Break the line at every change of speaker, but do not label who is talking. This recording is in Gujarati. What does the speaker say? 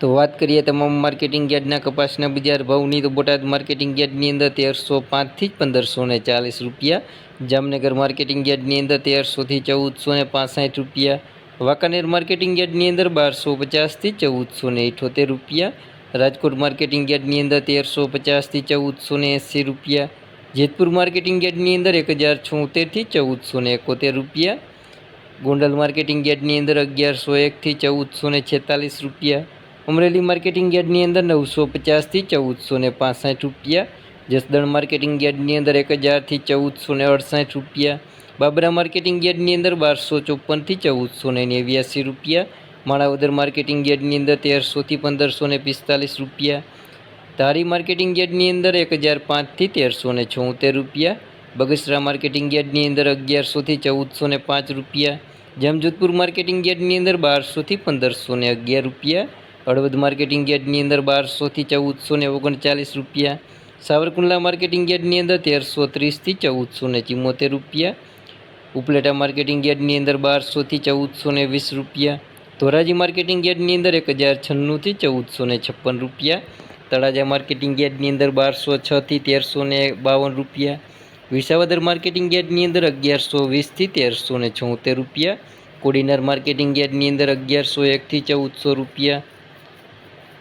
તો વાત કરીએ તમામ માર્કેટિંગ યાર્ડના કપાસના બજાર ભાવની, તો બોટાદ માર્કેટિંગ યાર્ડની અંદર તેરસો પાંચથી જ પંદરસો ને ચાલીસ રૂપિયા. જામનગર માર્કેટિંગ યાર્ડની અંદર તેરસોથી ચૌદસો ને પાસઠ રૂપિયા. વાંકાનેર માર્કેટિંગ યાર્ડની અંદર બારસો પચાસથી ચૌદસો ને ઇઠોતેર રૂપિયા. રાજકોટ માર્કેટિંગ યાર્ડની અંદર તેરસો પચાસથી ચૌદસો ને એંસી રૂપિયા. જેતપુર માર્કેટિંગ યાર્ડની અંદર એક હજાર છોતેરથી ચૌદસો ને એકોતેર રૂપિયા. ગોંડલ માર્કેટિંગ યાર્ડની અંદર અગિયારસો એકથી ચૌદસો ને છેતાલીસ રૂપિયા. અમરેલી માર્કેટિંગ યાર્ડની અંદર નવસો પચાસથી ચૌદસો ને પાસઠ રૂપિયા, જસદણ માર્કેટિંગ યાર્ડની અંદર એક હજારથી ચૌદસો ને અડસઠ રૂપિયા, બાબરા માર્કેટિંગ યાર્ડની અંદર બારસો ચોપનથી ચૌદસો ને નેવ્યાસી રૂપિયા, માણાવદર માર્કેટિંગ યાર્ડની અંદર તેરસોથી પંદરસો ને પિસ્તાલીસ રૂપિયા, ધારી માર્કેટિંગ યાર્ડની અંદર એક હજાર પાંચથી તેરસો ને છોતેર રૂપિયા, બગસરા માર્કેટિંગ યાર્ડની અંદર અગિયારસોથી ચૌદસો ને પાંચ રૂપિયા, જમજોધપુર માર્કેટિંગ યાર્ડની અંદર બારસોથી પંદરસો ને અગિયાર રૂપિયા હળવદ માર્કેટિંગ યાર્ડની અંદર બારસોથી ચૌદસો ને ઓગણચાલીસ રૂપિયા. સાવરકુંડલા માર્કેટિંગ યાર્ડની અંદર તેરસો ત્રીસથી ચૌદસો ને ચુમ્મોતેર રૂપિયા. ઉપલેટા માર્કેટિંગ યાર્ડની અંદર બારસોથી ચૌદસો ને વીસ રૂપિયા. ધોરાજી માર્કેટિંગ યાર્ડની અંદર એક હજાર છન્નુંથી ચૌદસો ને છપ્પન રૂપિયા. તળાજા માર્કેટિંગ યાર્ડની અંદર બારસો છથી તેરસો ને બાવન રૂપિયા. વિસાવદર માર્કેટિંગ યાર્ડની અંદર અગિયારસો વીસથી તેરસો ને છોતેર રૂપિયા. કોડીનાર માર્કેટિંગ યાર્ડની અંદર અગિયારસો એકથી ચૌદસો રૂપિયા.